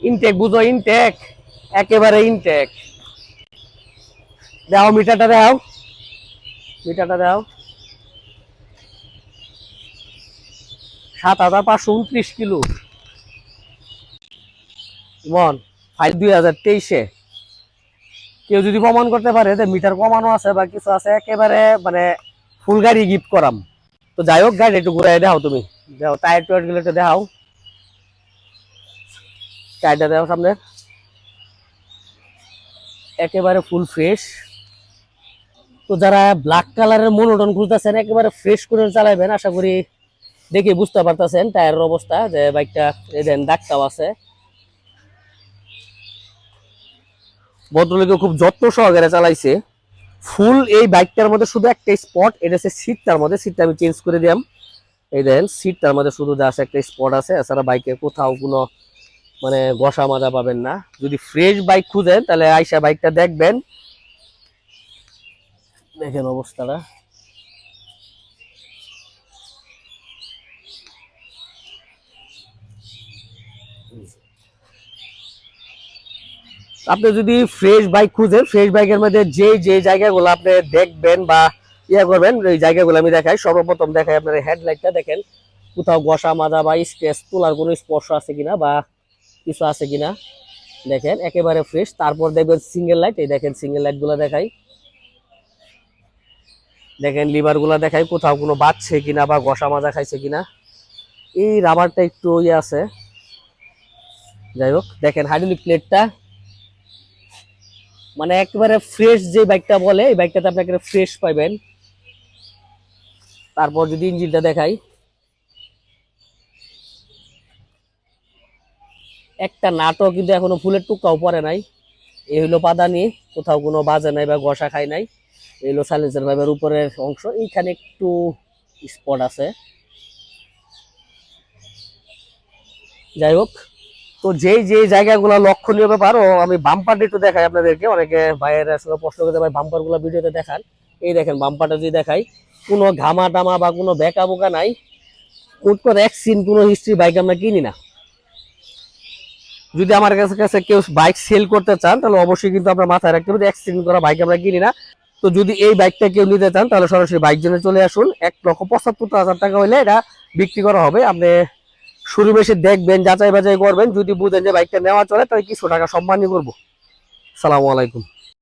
Intact বুঝো intact একেবারে intact দাও, মিটারটা দাও। মিটারটা দাও। সাত হাজার পাঁচশো উনত্রিশ কিলো। মন ফাইভ দুই হাজার তেইশে। কেউ যদি প্রমাণ করতে পারে যে মিটার কমানো আছে বা কিছু আছে, একেবারে মানে ফুল গাড়ি গিফট করাম। তো যাই হোক, গাড়ি একটু ঘুরাই দেখাও তুমি। দেখো টায়ার টুয়ারগুলো একটু দেখাও। টায়ারটা দেখাও সামনে একেবারে ফুল ফ্রেশ তো যারা ব্ল্যাক কালারের মনোটন খুঁজতেছেন, একেবারে ফ্রেশ করে চালাবেন আশা করি দেখে বুঝতে পারতেছেন টায়ারের অবস্থা, যে বাইকটা দেন দাগটাও আছে। ভদ্রলোকে খুব যত্ন সহকারে চালাইছে। ফুল এই বাইকটার মধ্যে শুধু একটা স্পট এটা হচ্ছে সিটটার মধ্যে। সিটটা আমি চেঞ্জ করে দিলাম। এই দেন সিটটার মধ্যে শুধু জাস্ট একটা স্পট আছে। এছাড়া বাইকে কোথাও কোনো মানে গসা মাজা পাবেন না। যদি ফ্রেশ বাইক খুঁজেন, তাহলে আইসা বাইকটা দেখবেন। দেখেন অবস্থাটা। আপনি যদি ফ্রেশ বাইক খুঁজেন ফ্রেশ বাইকের মধ্যে যে যে জায়গাগুলো আপনি দেখবেন বা ইয়ে করবেন ওই জায়গাগুলো আমি দেখাই। সর্বপ্রথম দেখাই আপনার হেডলাইটটা দেখেন। কোথাও গসা মাজা বা স্ক্রেচ তোলার কোনো স্পর্শ আছে কিনা বা কিছু আছে কিনা? দেখেন, একেবারে ফ্রেশ তারপর দেখবেন সিঙ্গেল লাইট এই দেখেন সিঙ্গেল লাইটগুলা দেখাই। দেখেন লিভারগুলা দেখাই, কোথাও কোনো বাচ্চে কিনা বা ঘষা মাজা খাইছে কিনা। এই রাবারটা একটু ইয়ে আছে। যাই হোক, দেখেন হাইড্রোলিক প্লেটটা মানে একেবারে ফ্রেশ যে বাইকটা বলে, এই বাইকটাতে আপনি ফ্রেশ পাইবেন। তারপর যদি ইঞ্জিনটা দেখাই। একটা নাটক কিন্তু এখনও ফুলের টুকাও পরে নাই। এই হলো পাদানি, কোথাও কোনো বাজে নাই বা ঘষা খায় নাই। এই হলো সাইলেন্সার ভাইবের উপরের অংশ। এইখানে একটু স্পট আছে। যাই হোক, তো যেই যেই জায়গাগুলো লক্ষণীয় ব্যাপার, ও আমি বাম্পারটা একটু দেখাই আপনাদেরকে। অনেকে ভাইয়ের আসলে প্রশ্ন করতে ভাই বাম্পারগুলো ভিডিওতে দেখান। এই দেখেন, বাম্পারটা যদি দেখাই, কোনো ঘামা টামা বা কোনো বেকা বোকা নাই। কোট করে এক সিন, কোনো হিস্ট্রি বাইক আমরা কিনি না। যদি আমার কাছে কাছে কেউ বাইক সেল করতে চান, তাহলে অবশ্যই কিন্তু আপনার মাথায় রাখতে হবে অ্যাক্সিডেন্ট করা বাইক আমরা কিনি না। তো যদি এই বাইকটা কেউ নিতে চান, তাহলে সরাসরি বাইক জন্য চলে আসুন। এক লক্ষ পঁচাত্তর হাজার টাকা হলে এটা বিক্রি করা হবে। আপনি শুরু বেশি দেখবেন যাচাই বাছাই করবেন। যদি বুঝেন যে বাইকটা নেওয়া চলে, তাহলে কিছু টাকা সম্মানই করব। সালামু আলাইকুম।